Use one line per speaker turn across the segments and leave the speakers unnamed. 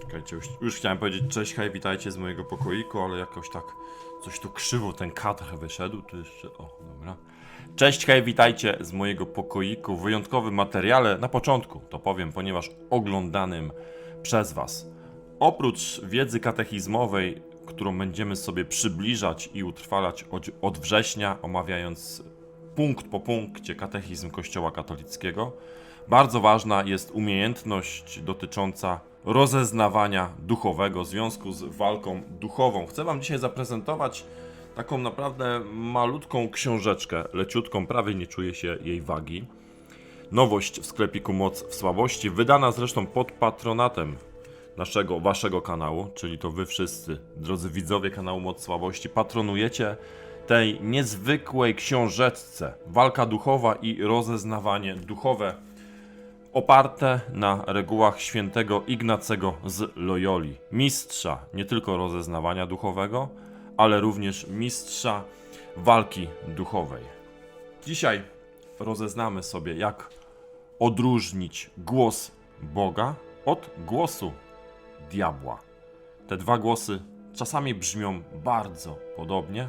Czekajcie, już, już chciałem powiedzieć cześć, hej, witajcie z mojego pokoiku, ale jakoś tak coś tu krzywo ten kadr wyszedł, tu jeszcze, o, dobra. Cześć, hej, witajcie z mojego pokoiku wyjątkowym materiale, na początku to powiem, ponieważ oglądanym przez was. Oprócz wiedzy katechizmowej, którą będziemy sobie przybliżać i utrwalać od, września, omawiając punkt po punkcie katechizm Kościoła katolickiego, bardzo ważna jest umiejętność dotycząca rozeznawania duchowego w związku z walką duchową. Chcę Wam dzisiaj zaprezentować taką naprawdę malutką książeczkę, leciutką, prawie nie czuje się jej wagi. Nowość w sklepiku Moc w Słabości, wydana zresztą pod patronatem naszego, waszego kanału, czyli to wy wszyscy, drodzy widzowie kanału Moc Słabości, patronujecie tej niezwykłej książeczce Walka duchowa i rozeznawanie duchowe oparte na regułach świętego Ignacego z Loyoli, mistrza nie tylko rozeznawania duchowego, ale również mistrza walki duchowej. Dzisiaj rozeznamy sobie, jak odróżnić głos Boga od głosu diabła. Te dwa głosy czasami brzmią bardzo podobnie,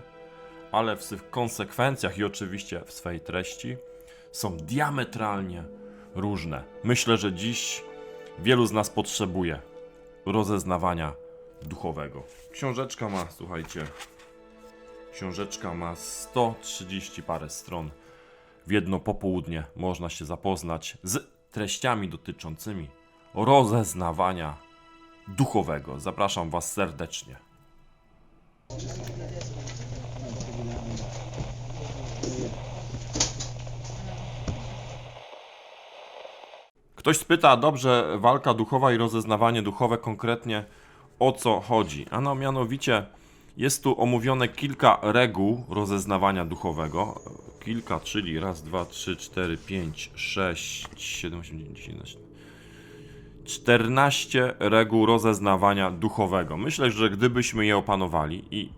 ale w swych konsekwencjach i oczywiście w swej treści są diametralnie różne. Myślę, że dziś wielu z nas potrzebuje rozeznawania duchowego. Książeczka ma, słuchajcie, książeczka ma 130 parę stron. W jedno popołudnie można się zapoznać z treściami dotyczącymi rozeznawania duchowego. Zapraszam Was serdecznie. Ktoś spyta, dobrze, walka duchowa i rozeznawanie duchowe konkretnie o co chodzi? Ano mianowicie jest tu omówione kilka reguł rozeznawania duchowego. Kilka, czyli raz, dwa, trzy, cztery, pięć, sześć, siedem, osiem, dziewięć, dziesięć, jedenaście. 14 reguł rozeznawania duchowego. Myślę, że gdybyśmy je opanowali i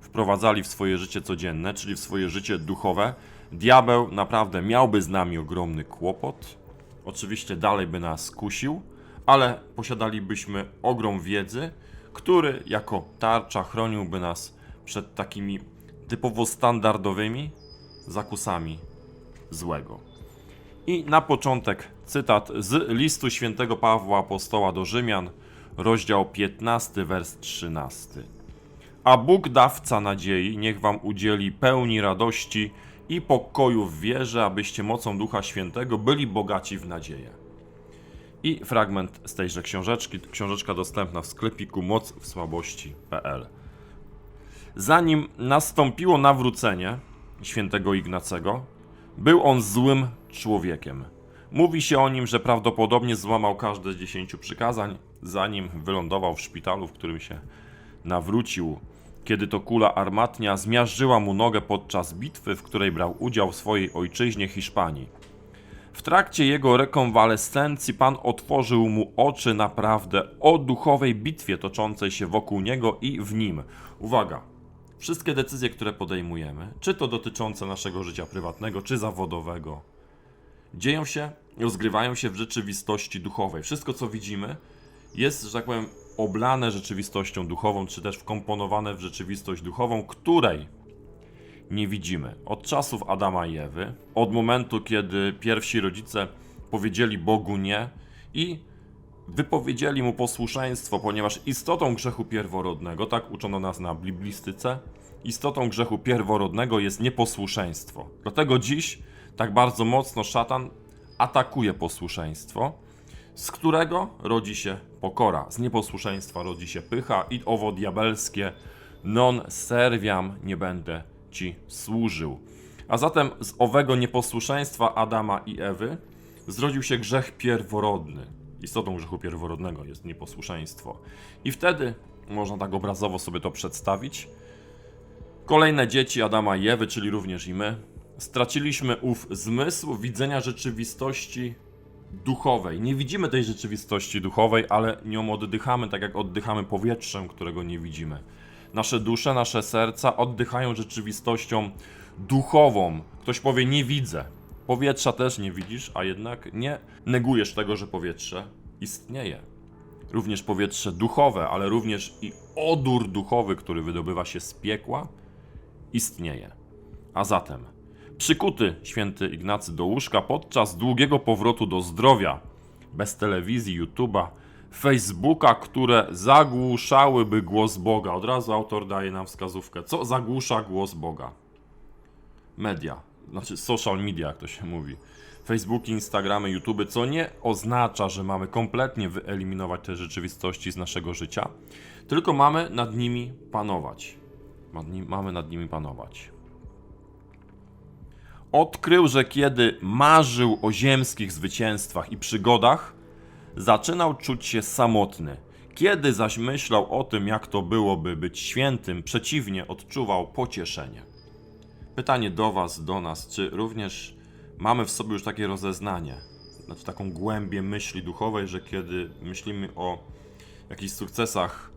wprowadzali w swoje życie codzienne, czyli w swoje życie duchowe, diabeł naprawdę miałby z nami ogromny kłopot. Oczywiście dalej by nas kusił, ale posiadalibyśmy ogrom wiedzy, który jako tarcza chroniłby nas przed takimi typowo standardowymi zakusami złego. I na początek cytat z listu świętego Pawła Apostoła do Rzymian, rozdział 15, wers 13. A Bóg dawca nadziei, niech wam udzieli pełni radości i pokoju w wierze, abyście mocą Ducha Świętego byli bogaci w nadzieję. I fragment z tejże książeczki, książeczka dostępna w sklepiku mocwsłabości.pl. Zanim nastąpiło nawrócenie świętego Ignacego, był on złym człowiekiem. Mówi się o nim, że prawdopodobnie złamał każde z dziesięciu przykazań, zanim wylądował w szpitalu, w którym się nawrócił, kiedy to kula armatnia zmiażdżyła mu nogę podczas bitwy, w której brał udział w swojej ojczyźnie Hiszpanii. W trakcie jego rekonwalescencji Pan otworzył mu oczy naprawdę o duchowej bitwie toczącej się wokół niego i w nim. Uwaga! Wszystkie decyzje, które podejmujemy, czy to dotyczące naszego życia prywatnego, czy zawodowego, dzieją się, rozgrywają się w rzeczywistości duchowej. Wszystko, co widzimy, jest, że tak powiem, oblane rzeczywistością duchową, czy też wkomponowane w rzeczywistość duchową, której nie widzimy. Od czasów Adama i Ewy, od momentu, kiedy pierwsi rodzice powiedzieli Bogu nie i wypowiedzieli mu posłuszeństwo, ponieważ istotą grzechu pierworodnego, tak uczono nas na biblistyce, istotą grzechu pierworodnego jest nieposłuszeństwo. Dlatego dziś tak bardzo mocno szatan atakuje posłuszeństwo, z którego rodzi się pokora. Z nieposłuszeństwa rodzi się pycha i owo diabelskie non serviam nie będę ci służył. A zatem z owego nieposłuszeństwa Adama i Ewy zrodził się grzech pierworodny. Istotą grzechu pierworodnego jest nieposłuszeństwo. I wtedy, można tak obrazowo sobie to przedstawić, kolejne dzieci Adama i Ewy, czyli również i my, straciliśmy ów zmysł widzenia rzeczywistości duchowej. Nie widzimy tej rzeczywistości duchowej, ale nią oddychamy, tak jak oddychamy powietrzem, którego nie widzimy. Nasze dusze, nasze serca oddychają rzeczywistością duchową. Ktoś powie, nie widzę. Powietrza też nie widzisz, a jednak nie negujesz tego, że powietrze istnieje. Również powietrze duchowe, ale również i odór duchowy, który wydobywa się z piekła, istnieje. A zatem, przykuty święty Ignacy do łóżka podczas długiego powrotu do zdrowia, bez telewizji, YouTube'a, Facebooka, które zagłuszałyby głos Boga. Od razu autor daje nam wskazówkę, co zagłusza głos Boga. Media, znaczy social media, jak to się mówi. Facebooki, Instagramy, YouTube, co nie oznacza, że mamy kompletnie wyeliminować te rzeczywistości z naszego życia, tylko mamy nad nimi panować. Mamy nad nimi panować. Odkrył, że kiedy marzył o ziemskich zwycięstwach i przygodach, zaczynał czuć się samotny. Kiedy zaś myślał o tym, jak to byłoby być świętym, przeciwnie odczuwał pocieszenie. Pytanie do Was, do nas, czy również mamy w sobie już takie rozeznanie, znaczy taką głębię myśli duchowej, że kiedy myślimy o jakichś sukcesach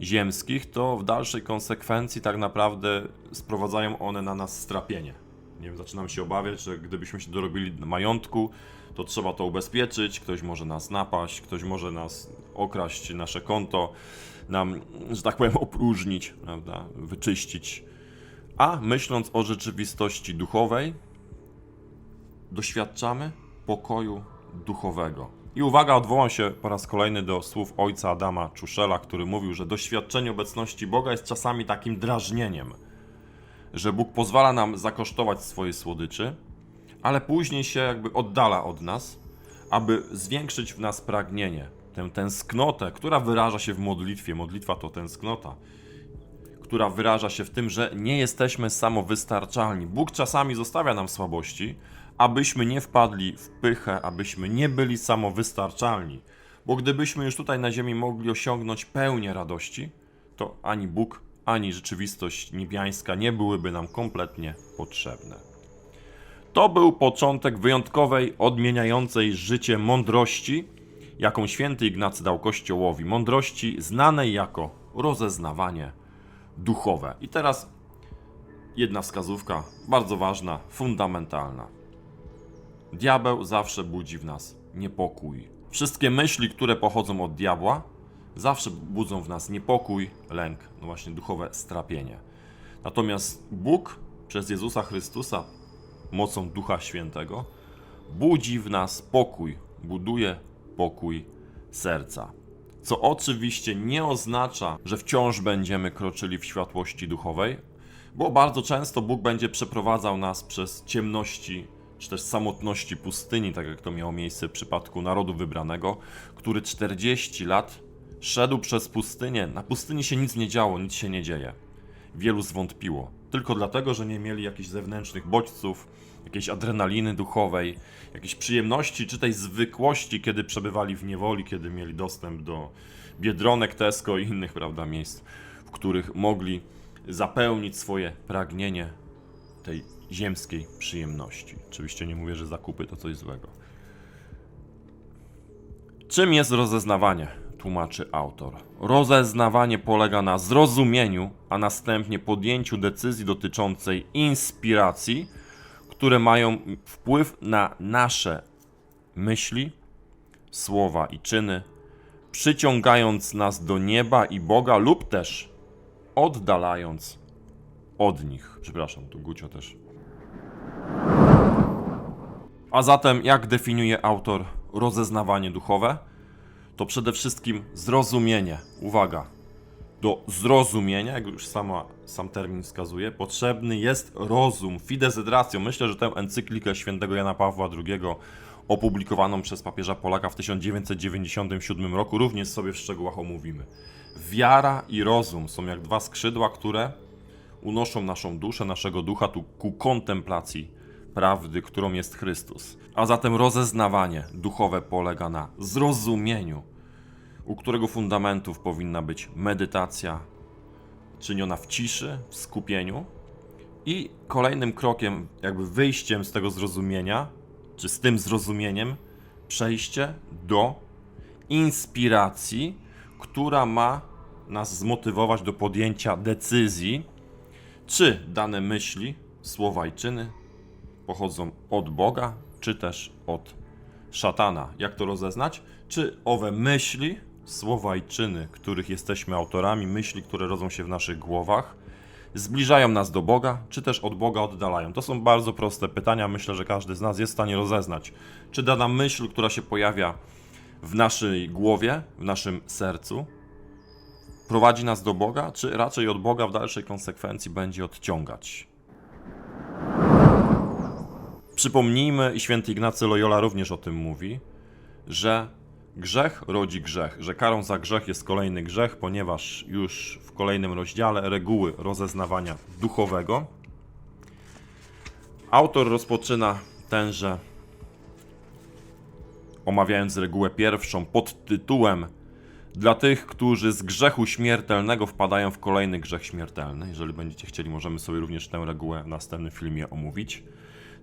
ziemskich, to w dalszej konsekwencji tak naprawdę sprowadzają one na nas strapienie. Nie wiem, zaczynam się obawiać, że gdybyśmy się dorobili majątku, to trzeba to ubezpieczyć, ktoś może nas napaść, ktoś może nas okraść, nasze konto, nam, że tak powiem, opróżnić, prawda, wyczyścić. A myśląc o rzeczywistości duchowej, doświadczamy pokoju duchowego. I uwaga, odwołam się po raz kolejny do słów ojca Adama Czuszela, który mówił, że doświadczenie obecności Boga jest czasami takim drażnieniem, że Bóg pozwala nam zakosztować swojej słodyczy, ale później się jakby oddala od nas, aby zwiększyć w nas pragnienie, tę tęsknotę, która wyraża się w modlitwie. Modlitwa to tęsknota, która wyraża się w tym, że nie jesteśmy samowystarczalni. Bóg czasami zostawia nam słabości, abyśmy nie wpadli w pychę, abyśmy nie byli samowystarczalni. Bo gdybyśmy już tutaj na ziemi mogli osiągnąć pełnię radości, to ani Bóg, ani rzeczywistość niebiańska nie byłyby nam kompletnie potrzebne. To był początek wyjątkowej, odmieniającej życie mądrości, jaką święty Ignacy dał Kościołowi. Mądrości znanej jako rozeznawanie duchowe. I teraz jedna wskazówka, bardzo ważna, fundamentalna. Diabeł zawsze budzi w nas niepokój. Wszystkie myśli, które pochodzą od diabła, zawsze budzą w nas niepokój, lęk, no właśnie duchowe strapienie. Natomiast Bóg przez Jezusa Chrystusa, mocą Ducha Świętego, budzi w nas pokój, buduje pokój serca. Co oczywiście nie oznacza, że wciąż będziemy kroczyli w światłości duchowej, bo bardzo często Bóg będzie przeprowadzał nas przez ciemności czy też samotności pustyni, tak jak to miało miejsce w przypadku narodu wybranego, który 40 lat szedł przez pustynię. Na pustyni się nic nie działo, nic się nie dzieje. Wielu zwątpiło. Tylko dlatego, że nie mieli jakichś zewnętrznych bodźców, jakiejś adrenaliny duchowej, jakiejś przyjemności czy tej zwykłości, kiedy przebywali w niewoli, kiedy mieli dostęp do biedronek, Tesco i innych, prawda, miejsc, w których mogli zapełnić swoje pragnienie tej ziemskiej przyjemności. Oczywiście nie mówię, że zakupy to coś złego. Czym jest rozeznawanie? Tłumaczy autor. Rozeznawanie polega na zrozumieniu, a następnie podjęciu decyzji dotyczącej inspiracji, które mają wpływ na nasze myśli, słowa i czyny, przyciągając nas do nieba i Boga lub też oddalając od nich. Przepraszam, tu Gucio też. A zatem, jak definiuje autor rozeznawanie duchowe? To przede wszystkim zrozumienie. Uwaga. Do zrozumienia, jak już sama, sam termin wskazuje, potrzebny jest rozum, fides et ratio. Myślę, że tę encyklikę świętego Jana Pawła II, opublikowaną przez papieża Polaka w 1997 roku, również sobie w szczegółach omówimy. Wiara i rozum są jak dwa skrzydła, które unoszą naszą duszę, naszego ducha tu ku kontemplacji prawdy, którą jest Chrystus. A zatem rozeznawanie duchowe polega na zrozumieniu, u którego fundamentów powinna być medytacja czyniona w ciszy, w skupieniu. I kolejnym krokiem, jakby wyjściem z tego zrozumienia, czy z tym zrozumieniem, przejście do inspiracji, która ma nas zmotywować do podjęcia decyzji, czy dane myśli, słowa i czyny pochodzą od Boga, czy też od szatana. Jak to rozeznać? Czy owe myśli, słowa i czyny, których jesteśmy autorami, myśli, które rodzą się w naszych głowach, zbliżają nas do Boga, czy też od Boga oddalają? To są bardzo proste pytania. Myślę, że każdy z nas jest w stanie rozeznać, czy dana myśl, która się pojawia w naszej głowie, w naszym sercu, prowadzi nas do Boga, czy raczej od Boga w dalszej konsekwencji będzie odciągać. Przypomnijmy, i święty Ignacy Loyola również o tym mówi, że grzech rodzi grzech, że karą za grzech jest kolejny grzech, ponieważ już w kolejnym rozdziale reguły rozeznawania duchowego autor rozpoczyna tenże, omawiając regułę pierwszą pod tytułem dla tych, którzy z grzechu śmiertelnego wpadają w kolejny grzech śmiertelny. Jeżeli będziecie chcieli, możemy sobie również tę regułę w następnym filmie omówić.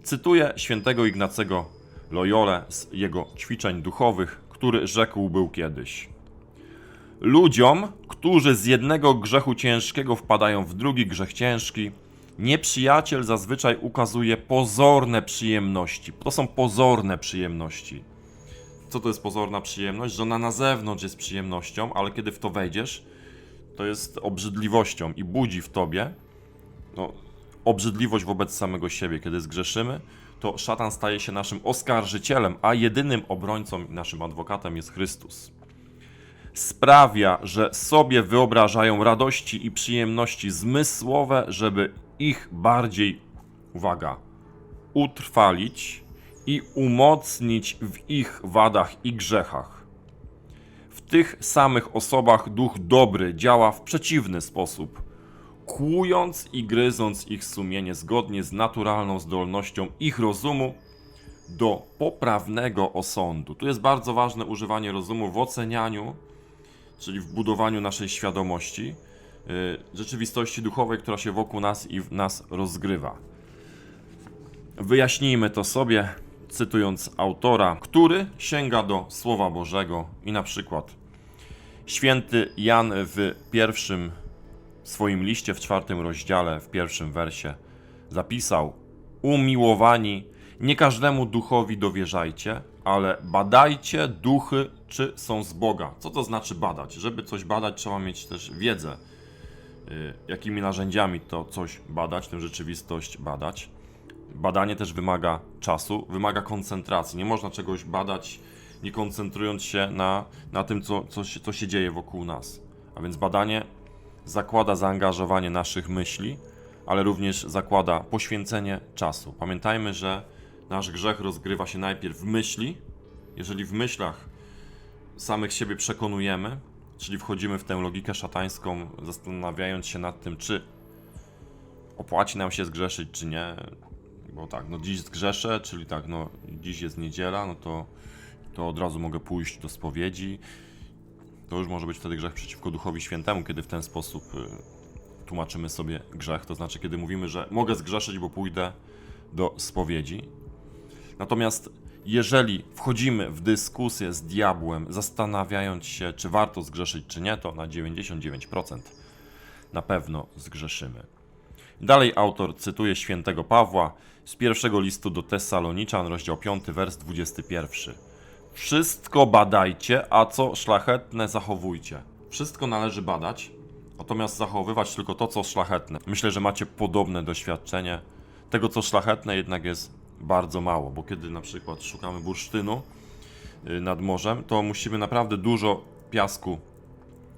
Cytuję świętego Ignacego Loyolę z jego ćwiczeń duchowych, który rzekł był kiedyś. Ludziom, którzy z jednego grzechu ciężkiego wpadają w drugi grzech ciężki, nieprzyjaciel zazwyczaj ukazuje pozorne przyjemności. To są pozorne przyjemności. Co to jest pozorna przyjemność? Że ona na zewnątrz jest przyjemnością, ale kiedy w to wejdziesz, to jest obrzydliwością i budzi w tobie no, obrzydliwość wobec samego siebie. Kiedy zgrzeszymy, to szatan staje się naszym oskarżycielem, a jedynym obrońcą i naszym adwokatem jest Chrystus. Sprawia, że sobie wyobrażają radości i przyjemności zmysłowe, żeby ich bardziej, uwaga, utrwalić i umocnić w ich wadach i grzechach. W tych samych osobach duch dobry działa w przeciwny sposób, kłując i gryząc ich sumienie zgodnie z naturalną zdolnością ich rozumu do poprawnego osądu. Tu jest bardzo ważne używanie rozumu w ocenianiu, czyli w budowaniu naszej świadomości, yy, rzeczywistości duchowej, która się wokół nas i w nas rozgrywa. Wyjaśnijmy to sobie, cytując autora, który sięga do Słowa Bożego i na przykład święty Jan w pierwszym swoim liście w czwartym rozdziale, w pierwszym wersie zapisał: Umiłowani, nie każdemu duchowi dowierzajcie, ale badajcie duchy, czy są z Boga. Co to znaczy badać? Żeby coś badać, trzeba mieć też wiedzę, y, jakimi narzędziami to coś badać, tę rzeczywistość badać. Badanie też wymaga czasu, wymaga koncentracji. Nie można czegoś badać, nie koncentrując się na, na tym, co, co, się, co się dzieje wokół nas. A więc badanie zakłada zaangażowanie naszych myśli, ale również zakłada poświęcenie czasu. Pamiętajmy, że nasz grzech rozgrywa się najpierw w myśli. Jeżeli w myślach samych siebie przekonujemy, czyli wchodzimy w tę logikę szatańską, zastanawiając się nad tym, czy opłaci nam się zgrzeszyć, czy nie. Bo tak, no dziś zgrzeszę, czyli tak, no dziś jest niedziela, no to, to od razu mogę pójść do spowiedzi. To już może być wtedy grzech przeciwko Duchowi Świętemu, kiedy w ten sposób y, tłumaczymy sobie grzech. To znaczy, kiedy mówimy, że mogę zgrzeszyć, bo pójdę do spowiedzi. Natomiast jeżeli wchodzimy w dyskusję z diabłem, zastanawiając się, czy warto zgrzeszyć, czy nie, to na 99% na pewno zgrzeszymy. Dalej autor cytuje świętego Pawła z pierwszego listu do Tesaloniczan, rozdział 5, wers 21. Wszystko badajcie, a co szlachetne zachowujcie. Wszystko należy badać, natomiast zachowywać tylko to, co szlachetne. Myślę, że macie podobne doświadczenie. Tego, co szlachetne, jednak jest bardzo mało, bo kiedy na przykład szukamy bursztynu y, nad morzem, to musimy naprawdę dużo piasku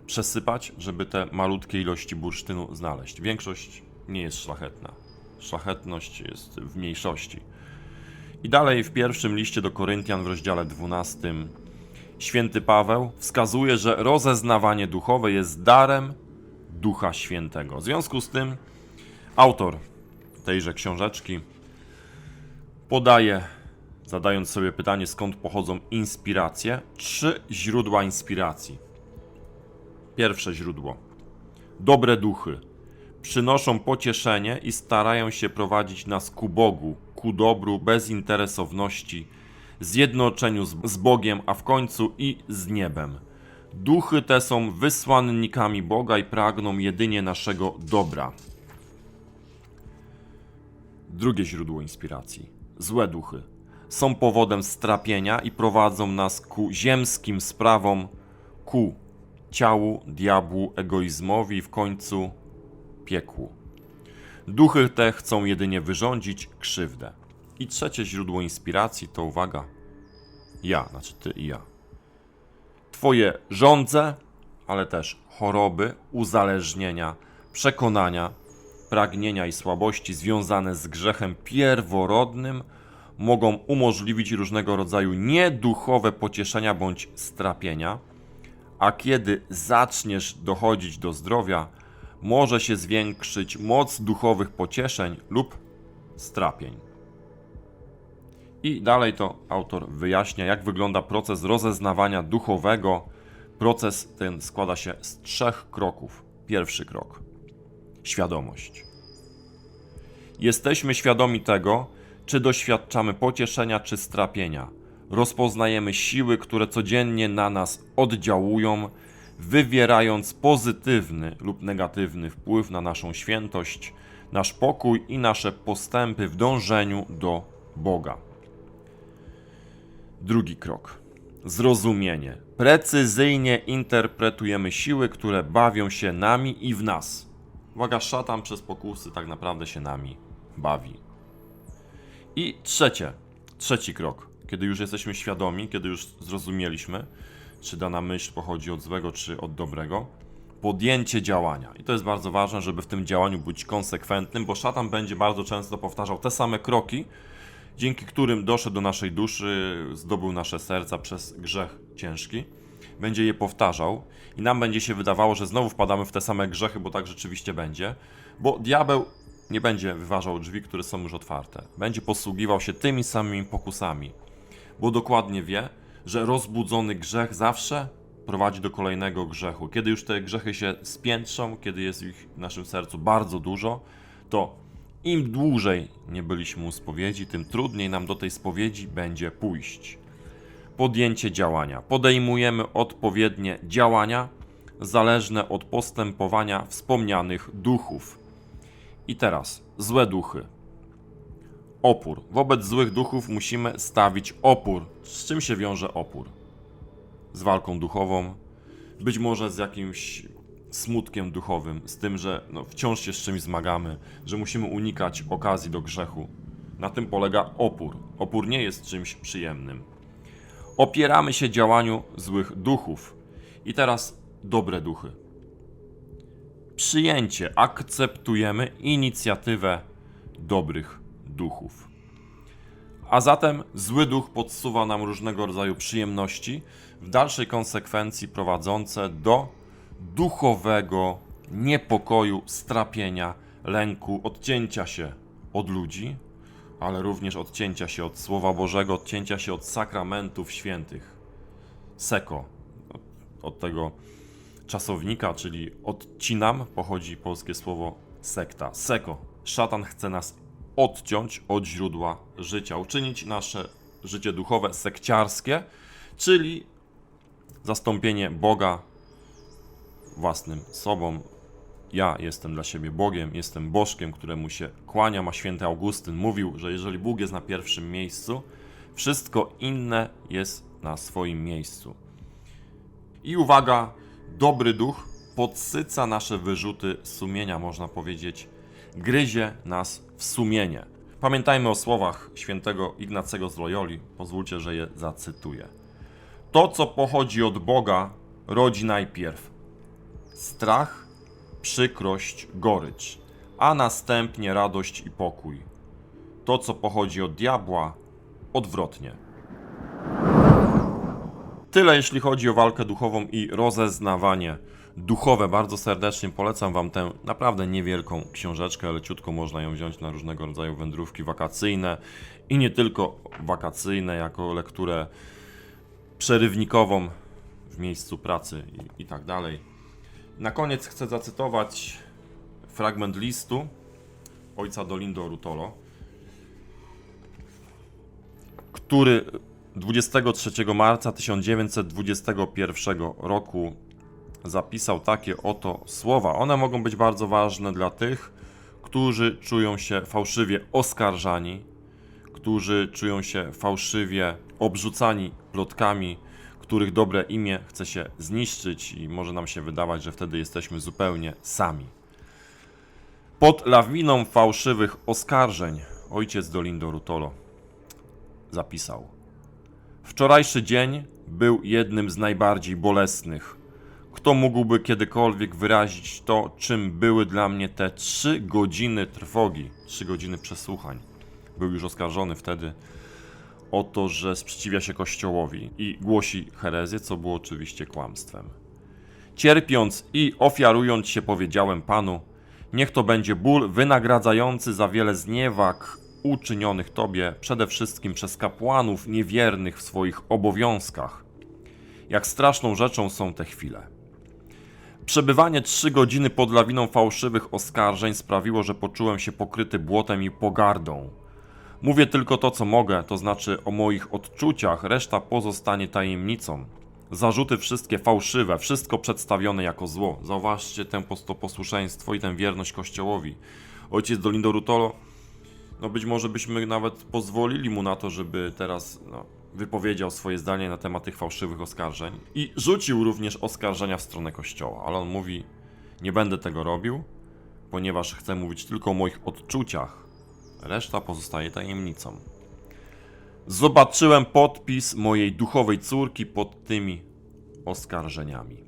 przesypać, żeby te malutkie ilości bursztynu znaleźć. Większość nie jest szlachetna. Szlachetność jest w mniejszości. I dalej w pierwszym liście do Koryntian w rozdziale 12 święty Paweł wskazuje, że rozeznawanie duchowe jest darem Ducha Świętego. W związku z tym autor tejże książeczki podaje, zadając sobie pytanie, skąd pochodzą inspiracje, trzy źródła inspiracji. Pierwsze źródło. Dobre duchy przynoszą pocieszenie i starają się prowadzić nas ku Bogu, ku dobru, bezinteresowności, zjednoczeniu z, Bogiem, a w końcu i z niebem. Duchy te są wysłannikami Boga i pragną jedynie naszego dobra. Drugie źródło inspiracji. Złe duchy są powodem strapienia i prowadzą nas ku ziemskim sprawom, ku ciału, diabłu, egoizmowi i w końcu piekłu. Duchy te chcą jedynie wyrządzić krzywdę. I trzecie źródło inspiracji to uwaga. Ja, znaczy ty i ja. Twoje żądze, ale też choroby, uzależnienia, przekonania, pragnienia i słabości związane z grzechem pierworodnym mogą umożliwić różnego rodzaju nieduchowe pocieszenia bądź strapienia, a kiedy zaczniesz dochodzić do zdrowia, może się zwiększyć moc duchowych pocieszeń lub strapień. I dalej to autor wyjaśnia, jak wygląda proces rozeznawania duchowego. Proces ten składa się z trzech kroków. Pierwszy krok świadomość. Jesteśmy świadomi tego, czy doświadczamy pocieszenia czy strapienia. Rozpoznajemy siły, które codziennie na nas oddziałują, wywierając pozytywny lub negatywny wpływ na naszą świętość, nasz pokój i nasze postępy w dążeniu do Boga. Drugi krok. Zrozumienie. Precyzyjnie interpretujemy siły, które bawią się nami i w nas. Uwaga, szatan przez pokusy tak naprawdę się nami bawi. I trzecie, trzeci krok. Kiedy już jesteśmy świadomi, kiedy już zrozumieliśmy, czy dana myśl pochodzi od złego, czy od dobrego, podjęcie działania. I to jest bardzo ważne, żeby w tym działaniu być konsekwentnym, bo szatan będzie bardzo często powtarzał te same kroki, dzięki którym doszedł do naszej duszy, zdobył nasze serca przez grzech ciężki. Będzie je powtarzał i nam będzie się wydawało, że znowu wpadamy w te same grzechy, bo tak rzeczywiście będzie, bo diabeł nie będzie wyważał drzwi, które są już otwarte. Będzie posługiwał się tymi samymi pokusami, bo dokładnie wie, że rozbudzony grzech zawsze prowadzi do kolejnego grzechu. Kiedy już te grzechy się spiętrzą, kiedy jest ich w naszym sercu bardzo dużo, to im dłużej nie byliśmy u spowiedzi, tym trudniej nam do tej spowiedzi będzie pójść. Podjęcie działania. Podejmujemy odpowiednie działania zależne od postępowania wspomnianych duchów. I teraz złe duchy. Opór. Wobec złych duchów musimy stawić opór. Z czym się wiąże opór? Z walką duchową, być może z jakimś smutkiem duchowym, z tym, że no, wciąż się z czymś zmagamy, że musimy unikać okazji do grzechu. Na tym polega opór. Opór nie jest czymś przyjemnym. Opieramy się działaniu złych duchów. I teraz dobre duchy. Przyjęcie, akceptujemy inicjatywę dobrych duchów. A zatem zły duch podsuwa nam różnego rodzaju przyjemności, w dalszej konsekwencji prowadzące do duchowego niepokoju, strapienia, lęku, odcięcia się od ludzi, ale również odcięcia się od Słowa Bożego, odcięcia się od sakramentów świętych. Seko, od, tego czasownika, czyli odcinam, pochodzi polskie słowo sekta. Seko. Szatan chce nas odciąć od źródła życia, uczynić nasze życie duchowe sekciarskie, czyli zastąpienie Boga własnym sobą. Ja jestem dla siebie Bogiem, jestem Bożkiem, któremu się kłaniam, a święty Augustyn mówił, że jeżeli Bóg jest na pierwszym miejscu, wszystko inne jest na swoim miejscu. I uwaga, dobry duch podsyca nasze wyrzuty sumienia, można powiedzieć, gryzie nas w sumienie. Pamiętajmy o słowach świętego Ignacego z Loyoli, pozwólcie, że je zacytuję. To, co pochodzi od Boga, rodzi najpierw strach, przykrość, gorycz, a następnie radość i pokój. To, co pochodzi od diabła, odwrotnie. Tyle jeśli chodzi o walkę duchową i rozeznawanie duchowe. Bardzo serdecznie polecam Wam tę naprawdę niewielką książeczkę, leciutko można ją wziąć na różnego rodzaju wędrówki wakacyjne i nie tylko wakacyjne, jako lekturę przerywnikową w miejscu pracy i, i tak dalej. Na koniec chcę zacytować fragment listu ojca Dolindo Rutolo, który 23 marca 1921 roku zapisał takie oto słowa. One mogą być bardzo ważne dla tych, którzy czują się fałszywie oskarżani, którzy czują się fałszywie obrzucani plotkami, których dobre imię chce się zniszczyć i może nam się wydawać, że wtedy jesteśmy zupełnie sami. Pod lawiną fałszywych oskarżeń ojciec Dolindo Rutolo zapisał. Wczorajszy dzień był jednym z najbardziej bolesnych. Kto mógłby kiedykolwiek wyrazić to, czym były dla mnie te trzy godziny trwogi, trzy godziny przesłuchań? Był już oskarżony wtedy o to, że sprzeciwia się Kościołowi i głosi herezję, co było oczywiście kłamstwem. Cierpiąc i ofiarując się, powiedziałem Panu: Niech to będzie ból wynagradzający za wiele zniewag uczynionych Tobie, przede wszystkim przez kapłanów niewiernych w swoich obowiązkach. Jak straszną rzeczą są te chwile. Przebywanie trzy godziny pod lawiną fałszywych oskarżeń sprawiło, że poczułem się pokryty błotem i pogardą. Mówię tylko to, co mogę, to znaczy o moich odczuciach, reszta pozostanie tajemnicą. Zarzuty wszystkie fałszywe, wszystko przedstawione jako zło. Zauważcie tę to posłuszeństwo i tę wierność Kościołowi. Ojciec Dolindo Rutolo, no być może byśmy nawet pozwolili mu na to, żeby teraz no, wypowiedział swoje zdanie na temat tych fałszywych oskarżeń i rzucił również oskarżenia w stronę Kościoła, ale on mówi, nie będę tego robił, ponieważ chcę mówić tylko o moich odczuciach, reszta pozostaje tajemnicą. Zobaczyłem podpis mojej duchowej córki pod tymi oskarżeniami.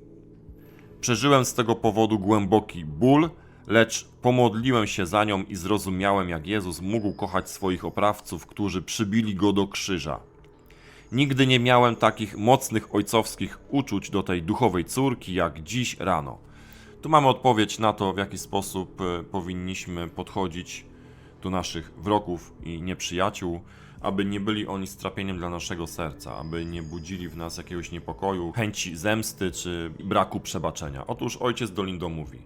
Przeżyłem z tego powodu głęboki ból, lecz pomodliłem się za nią i zrozumiałem, jak Jezus mógł kochać swoich oprawców, którzy przybili go do krzyża. Nigdy nie miałem takich mocnych ojcowskich uczuć do tej duchowej córki, jak dziś rano. Tu mamy odpowiedź na to, w jaki sposób e, powinniśmy podchodzić do naszych wrogów i nieprzyjaciół, aby nie byli oni strapieniem dla naszego serca, aby nie budzili w nas jakiegoś niepokoju, chęci zemsty czy braku przebaczenia. Otóż ojciec Dolindo mówi: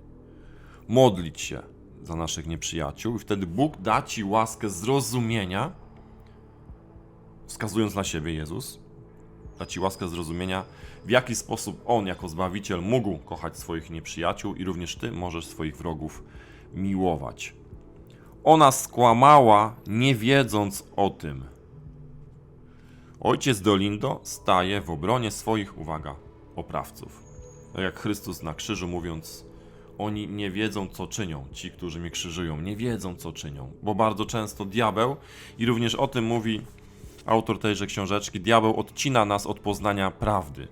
modlić się za naszych nieprzyjaciół i wtedy Bóg da ci łaskę zrozumienia, wskazując na siebie Jezus, da ci łaskę zrozumienia, w jaki sposób On jako Zbawiciel mógł kochać swoich nieprzyjaciół i również Ty możesz swoich wrogów miłować. Ona skłamała, nie wiedząc o tym. Ojciec Dolindo staje w obronie swoich, uwaga, oprawców. Tak jak Chrystus na krzyżu mówiąc, oni nie wiedzą, co czynią, ci, którzy mnie krzyżują, nie wiedzą, co czynią, bo bardzo często diabeł, i również o tym mówi autor tejże książeczki, diabeł odcina nas od poznania prawdy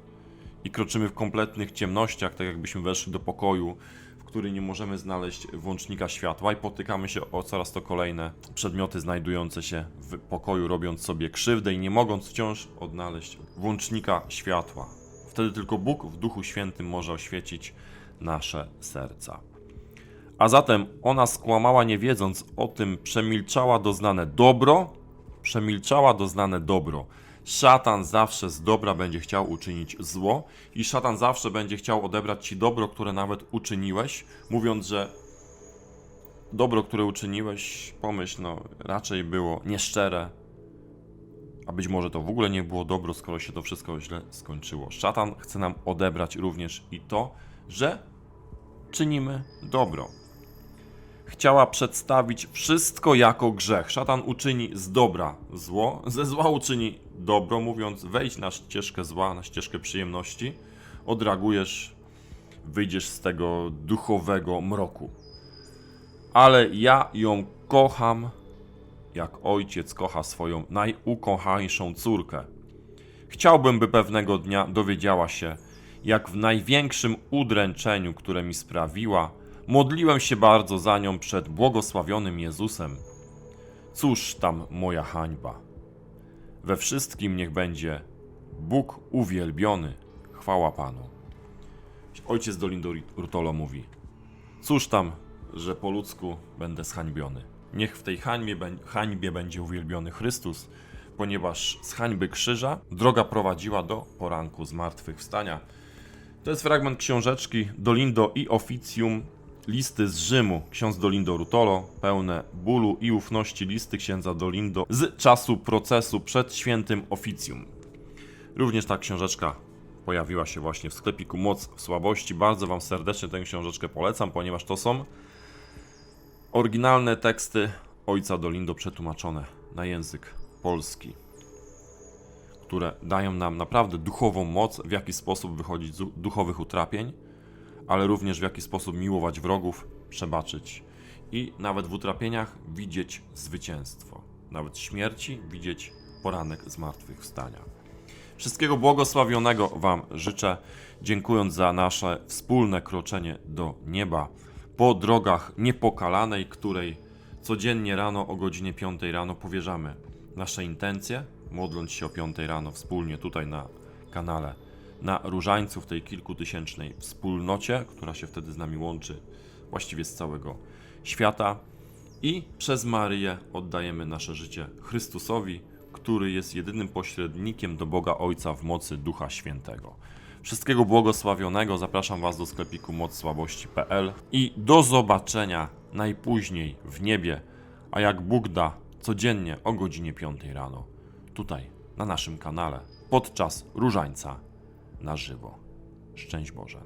i kroczymy w kompletnych ciemnościach, tak jakbyśmy weszli do pokoju, w który nie możemy znaleźć włącznika światła i potykamy się o coraz to kolejne przedmioty znajdujące się w pokoju, robiąc sobie krzywdę i nie mogąc wciąż odnaleźć włącznika światła. Wtedy tylko Bóg w Duchu Świętym może oświecić nasze serca. A zatem ona skłamała, nie wiedząc o tym, przemilczała doznane dobro, przemilczała doznane dobro. Szatan zawsze z dobra będzie chciał uczynić zło, i szatan zawsze będzie chciał odebrać ci dobro, które nawet uczyniłeś, mówiąc, że dobro, które uczyniłeś, pomyśl, no raczej było nieszczere, a być może to w ogóle nie było dobro, skoro się to wszystko źle skończyło. Szatan chce nam odebrać również i to, że czynimy dobro. Chciała przedstawić wszystko jako grzech. Szatan uczyni z dobra zło, ze zła uczyni dobro, mówiąc: wejdź na ścieżkę zła, na ścieżkę przyjemności, odreagujesz, wyjdziesz z tego duchowego mroku. Ale ja ją kocham, jak ojciec kocha swoją najukochańszą córkę. Chciałbym, by pewnego dnia dowiedziała się, jak w największym udręczeniu, które mi sprawiła, modliłem się bardzo za nią przed błogosławionym Jezusem. Cóż tam moja hańba? We wszystkim niech będzie Bóg uwielbiony. Chwała Panu. Ojciec Dolindo Rutolo mówi: Cóż tam, że po ludzku będę zhańbiony. Niech w tej hańbie, hańbie będzie uwielbiony Chrystus, ponieważ z hańby krzyża droga prowadziła do poranku zmartwychwstania. To jest fragment książeczki Dolindo i Officium, listy z Rzymu, ksiądz Dolindo Rutolo, pełne bólu i ufności listy księdza Dolindo z czasu procesu przed świętym oficjum. Również ta książeczka pojawiła się właśnie w sklepiku Moc w Słabości. Bardzo Wam serdecznie tę książeczkę polecam, ponieważ to są oryginalne teksty ojca Dolindo przetłumaczone na język polski, które dają nam naprawdę duchową moc, w jaki sposób wychodzić z duchowych utrapień, ale również w jaki sposób miłować wrogów, przebaczyć i nawet w utrapieniach widzieć zwycięstwo, nawet śmierci widzieć poranek zmartwychwstania. Wszystkiego błogosławionego Wam życzę, dziękując za nasze wspólne kroczenie do nieba po drogach niepokalanej, której codziennie rano o godzinie 5 rano powierzamy nasze intencje, modląc się o 5 rano wspólnie tutaj na kanale, na różańcu w tej kilkutysięcznej wspólnocie, która się wtedy z nami łączy właściwie z całego świata. I przez Maryję oddajemy nasze życie Chrystusowi, który jest jedynym pośrednikiem do Boga Ojca w mocy Ducha Świętego. Wszystkiego błogosławionego, zapraszam Was do sklepiku mocsłabości.pl i do zobaczenia najpóźniej w niebie, a jak Bóg da, codziennie o godzinie 5 rano, tutaj na naszym kanale, podczas różańca na żywo. Szczęść Boże.